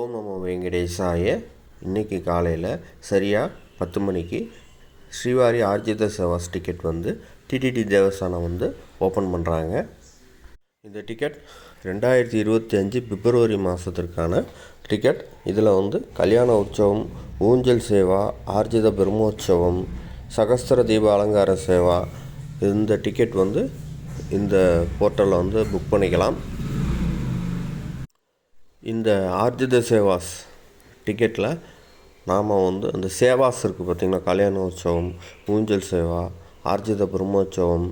ஓம் நமோ வெங்கடேசாய இன்னைக்கு காலையில் சரியாக பத்து மணிக்கு ஸ்ரீவாரி ஆர்ஜித சேவாஸ் டிக்கெட் வந்து டிடிடி தேவஸ்தானம் வந்து ஓப்பன் பண்ணுறாங்க இந்த டிக்கெட் ரெண்டாயிரத்தி இருபத்தி அஞ்சு பிப்ரவரி மாதத்திற்கான டிக்கெட் இதில் வந்து கல்யாண உற்சவம் ஊஞ்சல் சேவா ஆர்ஜித பிரம்மோற்சவம் சகஸ்திர தீப அலங்கார சேவா. இந்த டிக்கெட் வந்து இந்த போர்ட்டலில் வந்து புக் பண்ணிக்கலாம். இந்த ஆர்ஜித சேவாஸ் டிக்கெட்டில் நாம் வந்து அந்த சேவாஸ் இருக்குது பார்த்திங்கன்னா கல்யாண உற்சவம் ஊஞ்சல் சேவா ஆர்ஜித பிரம்மோற்சவம்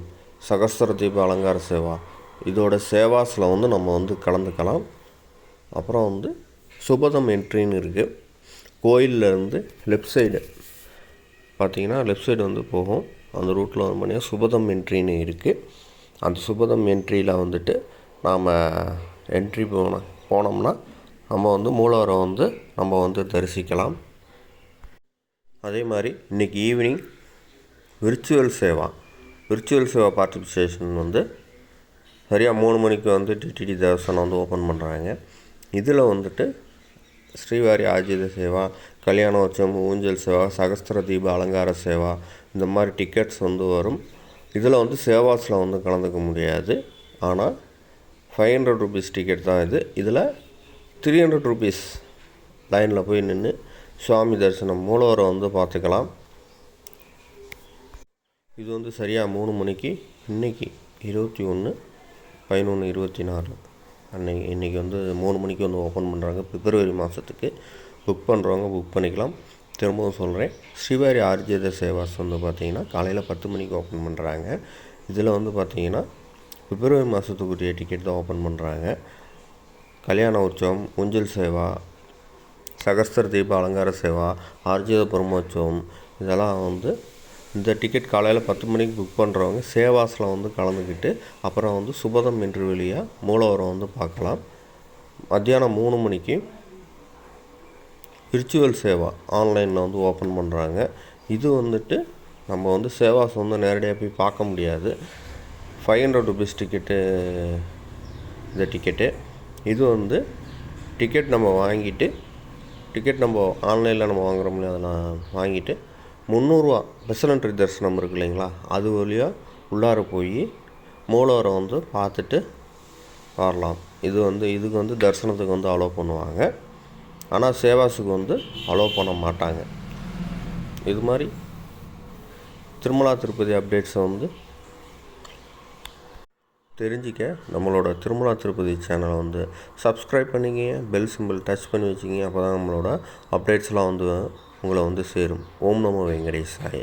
சகஸ்திர தீப அலங்கார சேவா. இதோட சேவாஸில் வந்து நம்ம வந்து கலந்துக்கலாம். அப்புறம் வந்து சுபதம் என்ட்ரின்னு இருக்குது கோயிலேருந்து லெஃப்ட் சைடு பார்த்திங்கன்னா லெஃப்ட் சைடு வந்து போகும். அந்த ரூட்டில் வந்து பார்த்தீங்கன்னா சுபதம் என்ட்ரின்னு இருக்குது அந்த சுபதம் என்ட்ரியில் வந்துட்டு நாம் என்ட்ரி போன போனோம்னா நம்ம வந்து மூலவரை வந்து நம்ம வந்து தரிசிக்கலாம். அதே மாதிரி இன்றைக்கி evening virtual seva. Virtual seva participation வந்து சரியாக மூணு மணிக்கு வந்து டிடிடி தேவஸ்தானம் வந்து ஓப்பன் பண்ணுறாங்க இதில் வந்துட்டு ஸ்ரீவாரி ஆஜித சேவா கல்யாண உற்சவம் ஊஞ்சல் சேவா சகஸ்திர தீப அலங்கார சேவா இந்த மாதிரி டிக்கெட்ஸ் வந்து வரும். இதில் வந்து சேவாஸில் வந்து கலந்துக்க முடியாது. ஆனால் ஃபைவ் ஹண்ட்ரட் ருபீஸ் டிக்கெட் தான் இது. இதில் த்ரீ ஹண்ட்ரட் ருபீஸ் லைனில் போய் நின்று சுவாமி தரிசனம் மூலவரை வந்து பார்த்துக்கலாம். இது வந்து சரியாக மூணு மணிக்கு இன்றைக்கி இருபத்தி ஒன்று பதினொன்று இருபத்தி நாலு. அன்னைக்கு இன்றைக்கி வந்து மூணு மணிக்கு வந்து ஓப்பன் பண்ணுறாங்க பிப்ரவரி மாதத்துக்கு புக் பண்ணுறவங்க புக் பண்ணிக்கலாம். திரும்பவும் சொல்கிறேன் ஸ்ரீவாரி ஆர்ஜித சேவாஸ் வந்து பார்த்திங்கன்னா காலையில் பத்து மணிக்கு ஓப்பன் பண்ணுறாங்க இதில் வந்து பார்த்திங்கன்னா பிப்ரவரி மாதத்துக்குரிய டிக்கெட் தான் ஓப்பன் பண்ணுறாங்க கல்யாண உற்சவம் ஊஞ்சல் சேவா சகஸ்திர தீப அலங்கார சேவா ஆர்ஜித பிரம்மோற்சவம் இதெல்லாம் வந்து இந்த டிக்கெட் காலையில் பத்து மணிக்கு புக் பண்ணுறவங்க சேவாஸில் வந்து கலந்துக்கிட்டு அப்புறம் வந்து சுபதம் என்று வெளியாக மூலவரம் வந்து பார்க்கலாம். மத்தியானம் மூணு மணிக்கு விர்ச்சுவல் சேவா ஆன்லைனில் வந்து ஓப்பன் பண்ணுறாங்க இது வந்துட்டு நம்ம வந்து சேவாஸ் வந்து நேரடியாக போய் பார்க்க முடியாது. ஃபைவ் ஹண்ட்ரட் ருபீஸ் டிக்கெட்டு இந்த டிக்கெட்டு இது வந்து டிக்கெட் நம்ம வாங்கிட்டு டிக்கெட் நம்ம ஆன்லைனில் நம்ம வாங்குறோம்ல இல்லையா அதெல்லாம் வாங்கிட்டு முந்நூறுரூவா பெசலன்ட்ரி தரிசனம் இருக்கு இல்லைங்களா அது வழியாக உள்ளார போய் மூலவரை வந்து பார்த்துட்டு வரலாம். இது வந்து இதுக்கு வந்து தரிசனத்துக்கு வந்து அலோவ் பண்ணுவாங்க. ஆனால் சேவாஸுக்கு வந்து அலோவ் பண்ண மாட்டாங்க. இது மாதிரி திருமலா திருப்பதி அப்டேட்ஸை வந்து தெரிஞ்சிக்க. நம்மளோட திருமலா திருப்பதி சேனலை வந்து சப்ஸ்கிரைப் பண்ணிக்கிங்க. பெல் சிம்பிள் டச் பண்ணி வச்சுக்கிங்க. அப்போ தான் நம்மளோட அப்டேட்ஸ்லாம் வந்து உங்களை வந்து சேரும். ஓம் நமோ வெங்கடேசாய.